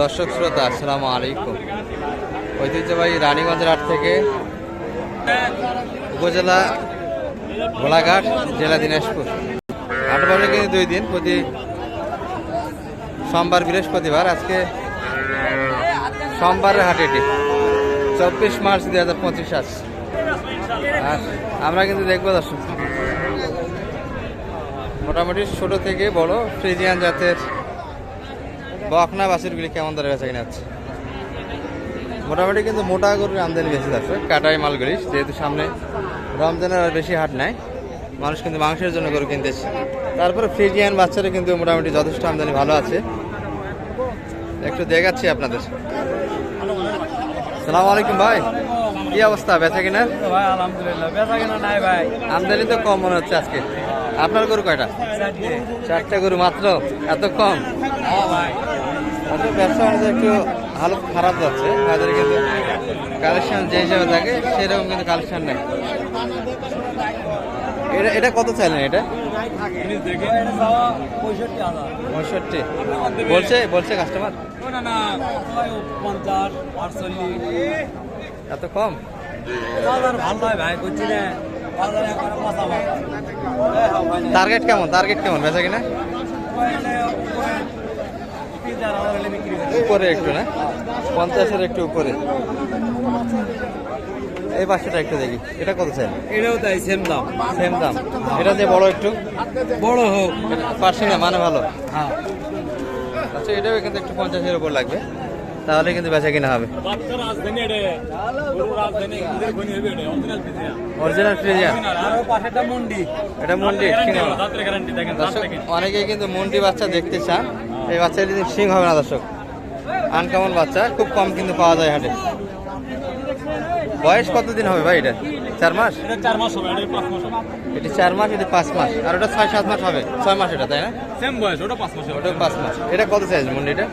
দর্শক শ্রোতা, আসসালামু আলাইকুম। ঐতিহ্যবাহী রানীগঞ্জের হাট থেকে উপজেলা গোলাঘাট, জেলা দিনাজপুর। হাট বসে কিন্তু দুই দিন, প্রতি সোমবার, বৃহস্পতিবার। আজকে সোমবারের হাট এটি, চব্বিশ মার্চ দুই হাজার পঁচিশ আজ। আর আমরা কিন্তু দেখব দর্শক। মোটামুটি ছোট থেকে বড় ফ্রিজিয়ান জাতের বকনা বাছুরগুলি কেমন দরে বেচা কিনা হচ্ছে? মোটামুটি কিন্তু মোটা গরুর আমদানি বেশি যাচ্ছে, কাটাই মালগুলি যেহেতু সামনে রমজানের আর বেশি হাট নাই, মানুষ কিন্তু মাংসের জন্য গরু কিনতেছে। তারপরে ফ্রিজিয়ান বাচ্চারা কিন্তু মোটামুটি যথেষ্ট আমদানি ভালো আছে। একটু দেখাচ্ছি আপনাদের। সালাম আলাইকুম ভাই। কি অবস্থা বেচা কিনা? ভাই আলহামদুলিল্লাহ বেচা কেনা নাই ভাই। আমদানি তো কম মনে হচ্ছে আজকে। আপনার গরু কয়টা? চারটে। গরু মাত্র? এত কম? হ্যাঁ ব্যবসা বাণিজ্য একটু হালত খারাপ যাচ্ছে বাজারে কিন্তু কালেকশন যে হিসাবে থাকে সেরকম কিন্তু কালেকশন নেই। এটা এটা কত চাইলেন এটা? এটা পঁয়ষট্টি বলছে বলছে কাস্টমার না না পঞ্চাশ আটচল্লিশ। এত কম? টার্গেট কেমন? টার্গেট কেমন? বেচা কিনা? উপরে একটু না? পঞ্চাশের একটু উপরে। এই পাশেটা একটু দেখি। এটা কত চাই এটাও তাই সেম দাম। সেম দাম। এটা যে বড় একটু? বড় হোক। পারছি না মানে ভালো। হ্যাঁ। আচ্ছা এটাও কিন্তু একটু পঞ্চাশের উপর লাগবে। তাহলে কিন্তু বেচা কিনা হবে। অরিজিনাল মন্ডি। এটা মন্ডি অনেকেই কিন্তু মন্ডি বাচ্চা দেখতে চান। এই বাচ্চা যদি সিং হবে না দর্শক। আনকমন বাচ্চা খুব কম কিন্তু পাওয়া যায় হাটে। বয়স কতদিন হবে ভাই এটা? চার মাস? এটা চার মাস হবে এটা পাঁচ মাস এটি চার মাস এটি পাঁচ মাস। আর ওটা ছয় সাত মাস হবে। ছয় মাস এটা তাই না? সেম বয়স ওটা পাঁচ মাস ওটা পাঁচ মাস। এটা কত চাইছে মন্ডিটা? এটা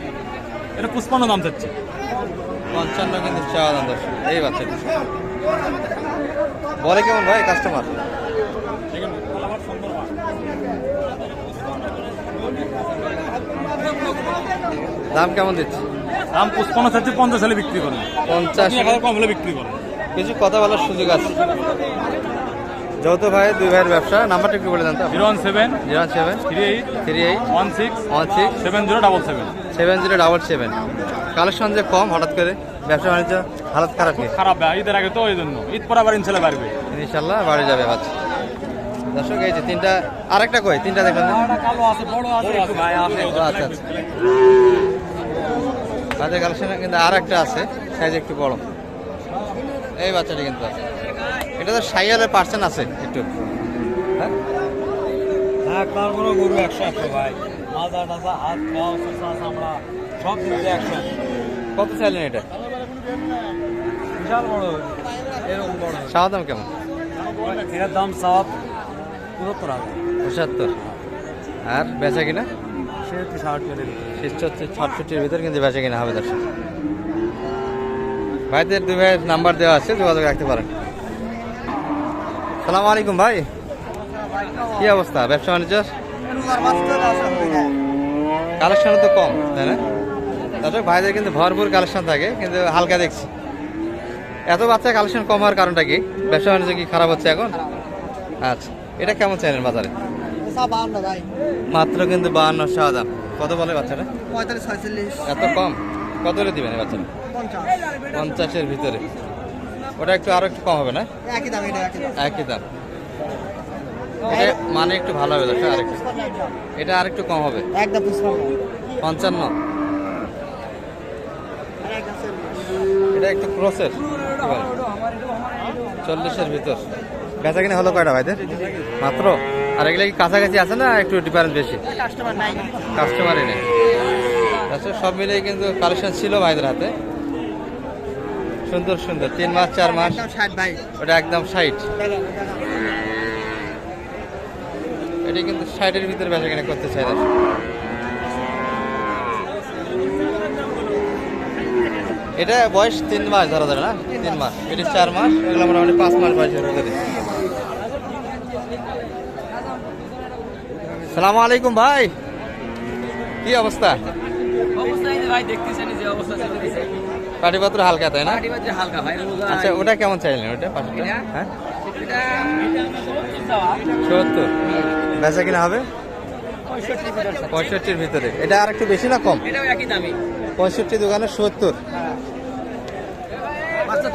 পুষ্পান্ন দাম চাচ্ছে পঞ্চান্ন কিন্তু চাওয়া দাম এই বাচ্চাটি বলে কেমন ভাই কাস্টমার। দাম কেমন দিচ্ছে? দাম পুষ্পান্ন চাচ্ছে পঞ্চাশ হলে বিক্রি করেন। পঞ্চাশ হাজার কম হলে বিক্রি করেন। কিছু কথা বলার সুযোগ আছে। যৌথ ভাই দুই ভাইয়ের ব্যবসা। নাম্বারটা একটু বলে দেন zero one seven zero seven. Three eight three eight. One six one six. Seven zero double seven. Seven zero double seven. Collection যে কম হঠাৎ করে ব্যবসা বাণিজ্য হালত খারাপ খারাপ ঈদের আগে তো ওই জন্য। ঈদ পর আবার ইনশাল্লাহ বাড়বে। ইনশাল্লাহ বাড়ি যাবে বাচ্চা দর্শক এই যে তিনটা আরেকটা কই? তিনটা দেখলেন না? কালো আছে বড় আছে ভাই আছে। ও আচ্ছা আচ্ছা। কালেকশন কিন্তু আর একটা আছে। সাইজ একটু বড়। এই বাচ্চাটা কিন্তু আছে। এটা তো সাইয়ালের পার্সেন্ট আছে একটু। হ্যাঁ? হ্যাঁ তারপরে গরু একশো একশো ভাই। মাজা টাজা হাত চামড়া সব দিক দিয়ে একশো কত চাইলেন এটা? বিশাল বড়। এরকম বড়। চাওয়া দাম কেমন? এর দাম সাত পঁচাত্তর হাজার। পঁচাত্তর। আর বেচা কিনা? ছটফটির ভিতর কিন্তু বেচা কিনা হবে দর্শক। ভাইদের দুই ভাইয়ের নাম্বার দেওয়া আছে যোগাযোগ রাখতে পারেন। সালাম আলাইকুম ভাই। কি অবস্থা? ব্যবসা বাণিজ্য কালেকশন তো কম তাই না? দর্শক ভাইদের কিন্তু ভরপুর কালেকশন থাকে কিন্তু হালকা দেখছি। এত বাচ্চা কালেকশন কম হওয়ার কারণটা কি? ব্যবসা বাণিজ্য কি খারাপ হচ্ছে এখন? আচ্ছা এটা কেমন চাইলেন বাজারে? ভাই মাত্র কিন্তু বাহান্ন শাহ দাম কত বলে বাচ্চাটা? পঁয়তাল্লিশ এত কম? কত দিবেন বাচ্চাটা? পঞ্চাশের ভিতরে। ওটা একটু আরও একটু কম হবে না? একই দাম এটা একই দাম। এটা মানে একটু ভালো হবে দর্শক আরেকটু। এটা আরেকটু কম হবে। একদম পঞ্চান্ন। এটা একটু ক্রসের চল্লিশের ভিতর। বেচা কিনে হলো কয়টা ভাইদের? মাত্র? আর এগুলো কি কাছাকাছি আছে না একটু ডিফারেন্স বেশি? কাস্টমারই নেই। আচ্ছা সব মিলিয়ে কিন্তু কালেকশন ছিল ভাইদের হাতে। সুন্দর সুন্দর। তিন মাস চার মাস? একদম ভাই। ওটা একদম ষাট? এটি কিন্তু ষাটের ভিতরে বেচা কিনা করতে চাই। এটা বয়স তিন মাস ধরা যাবে না? তিন মাস। এটি চার মাস এগুলো মোটামুটি পাঁচ মাস বয়সের ভিতরে। সালাম আলাইকুম ভাই। কি অবস্থা? অবস্থা ভাই দেখতেছেন যে অবস্থা চলে দিছে পাটিপত্র হালকা তাই না? হালকা ভাই আচ্ছা ওটা কেমন চাইলেন ওটা পাশেরটা হ্যাঁ? সত্তর। বেচা কিনা হবে? পঁয়ষট্টির ভিতরে এটা আর একটু বেশি না কম? এটাও পঁয়ষট্টি দোকানে সত্তর। আচ্ছা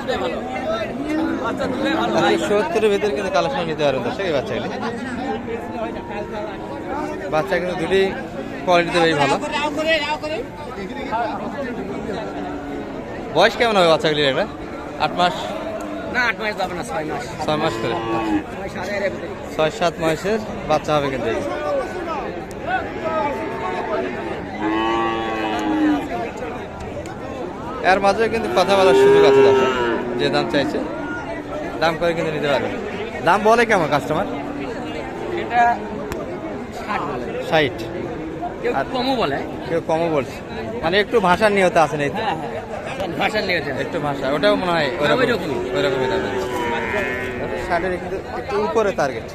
সত্তরের ভিতরে কিন্তু কালেকশন নিতে পারবেন দর্শক এই বাচ্চাগুলি। বাচ্চা কিন্তু দুটি কোয়ালিটিতে বেশ ভালো। বয়স কেমন হবে বাচ্চাগুলির এটা? আট মাস? না আট মাস যাবে না ছয় মাস। ছয় মাস করে। ছয় সাত মাসের বাচ্চা হবে কিন্তু। এর মাঝে কিন্তু কথা বলার সুযোগ আছে দর্শক যে দাম চাইছে। দাম করে কিন্তু নিতে পারবে। দাম বলে কেমন কাস্টমার এটা ষাট কেউ কমও বলে। কেউ কমও বলছে। মানে একটু ভাষার নিয়তে আছে না ভাষা নিয়েছে একটু ভাষা ওটাও মনে হয় হ্যাঁ, ওইরকমই। ওই রকমই দাম ষাটের কিন্তু একটু উপরে টার্গেট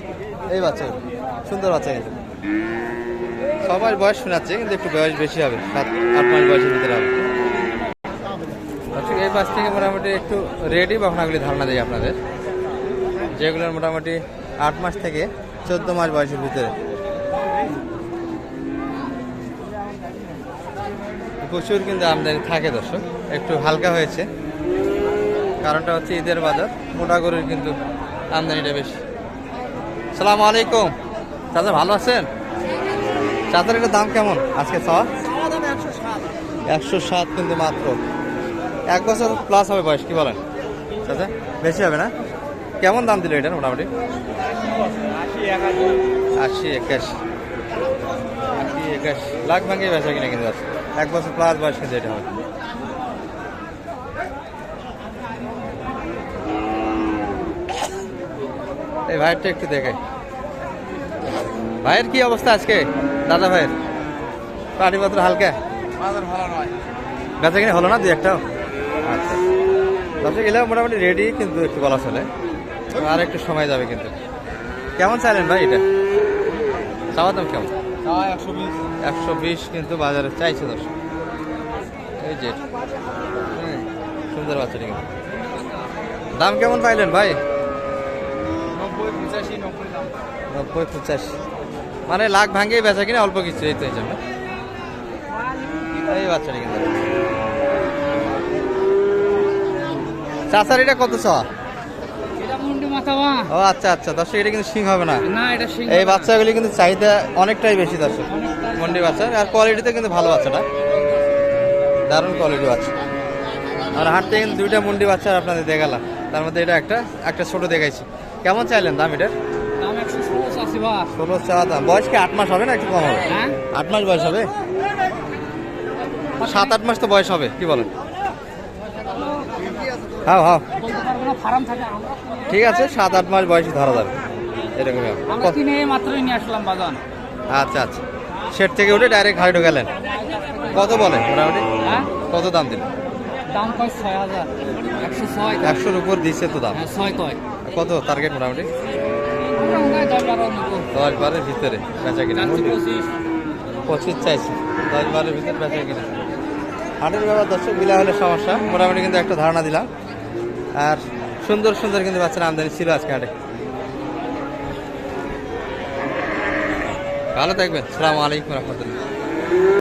এই বাচ্চা সুন্দর বাচ্চা কিন্তু। সবার বয়স শোনাচ্ছে কিন্তু একটু বয়স বেশি হবে সাত আট মাস বয়সের ভিতরে হবে। এই বাস থেকে মোটামুটি একটু রেডি বখনাগুলি ধারণা দিই আপনাদের। যেগুলোর মোটামুটি আট মাস থেকে চোদ্দ মাস বয়সের ভিতরে। প্রচুর কিন্তু আমদানি থাকে দর্শক। একটু হালকা হয়েছে। কারণটা হচ্ছে ঈদের বাজার। মোটা গরুর কিন্তু আমদানিটা বেশি। সালাম আলাইকুম। চাচা ভালো আছেন? চাচার একটা দাম কেমন আজকে চাওয়া? একশো সাত কিন্তু মাত্র। এক বছর প্লাস হবে বয়স, কি বলেন? চাচা, বেশি হবে না? কেমন দাম দিল এটা মোটামুটি? আশি একাশি। আশি একাশি। লাখ ভাঙিয়ে বেচা কিনা কিন্তু আছে এক বছর প্লাস বয়স কিন্তু এটা। হবে এই ভাইয়েরটা একটু দেখাই ভাইয়ের কি অবস্থা আজকে দাদা ভাইয়ের? পাটিপত্র হালকা? বেচা কিনা হলো না দুই একটাও? আচ্ছা। মোটামুটি রেডি কিন্তু একটু বলা চলে। আর একটু সময় যাবে কিন্তু। কেমন চাইলেন ভাই এটা? চাওয়া দাম কেমন? একশো বিশ কিন্তু বাজারে চাইছে দর্শক। এই যে সুন্দর বাচ্চাটি কিন্তু। দাম কেমন পাইলেন ভাই? নব্বই পঁচাশি মানে লাখ ভাঙিয়ে বেচা কিনা অল্প কিছু, এই তো এই জন্য। এই বাচ্চাটি কিন্তু। চাচার এটা কত মাথাওয়া ও আচ্ছা আচ্ছা দর্শক এটা কিন্তু সিং হবে না। এটা এই বাচ্চাগুলি কিন্তু চাহিদা অনেকটাই বেশি দর্শক। মন্ডি বাচ্চা। আর কোয়ালিটিতে কিন্তু ভালো বাচ্চাটা। দারুণ কোয়ালিটি বাচ্চা। আর হাট থেকে কিন্তু দুইটা মুন্ডি বাচ্চা আপনাদের দেখালাম। তার মধ্যে এটা একটা একটা ছোট দেখাইছি। কেমন চাইলেন দাম এটার? ষোলো বা দাম। বয়স কি আট মাস হবে না একটু কম হবে? হ্যাঁ। আট মাস বয়স হবে? সাত আট মাস তো বয়স হবে কি বলেন? হ্যাঁ হ্যাঁ। ঠিক আছে সাত আট মাস বয়সে ধরা যাবে। মাত্রই নিয়ে আসলাম বাজান আচ্ছা আচ্ছা। সেট থেকে উঠে ডাইরেক্ট হাইডো গেলেন কত বলে মোটামুটি? হ্যাঁ? কত দাম দিল দাম কয় ছয় হাজার। একশো ছয় একশোর উপর দিচ্ছে তো দাম। হ্যাঁ ছয় কয়। কত টার্গেট মোটামুটি? দশ বারো বারের ভিতরে বেচা কিনা। পঁচিশ। পঁচিশ চাইছি। দশ বারের ভিতরে বেচা কিনা। হাটের ব্যাপার দর্শক বিলা হলে সমস্যা। মোটামুটি কিন্তু একটা ধারণা দিলাম। আর সুন্দর সুন্দর কিন্তু বাচ্চার আমদানি ছিল আজকে হাটে। ভালো থাকবেন। সালাম আলাইকুম রহমতুল্লাহ।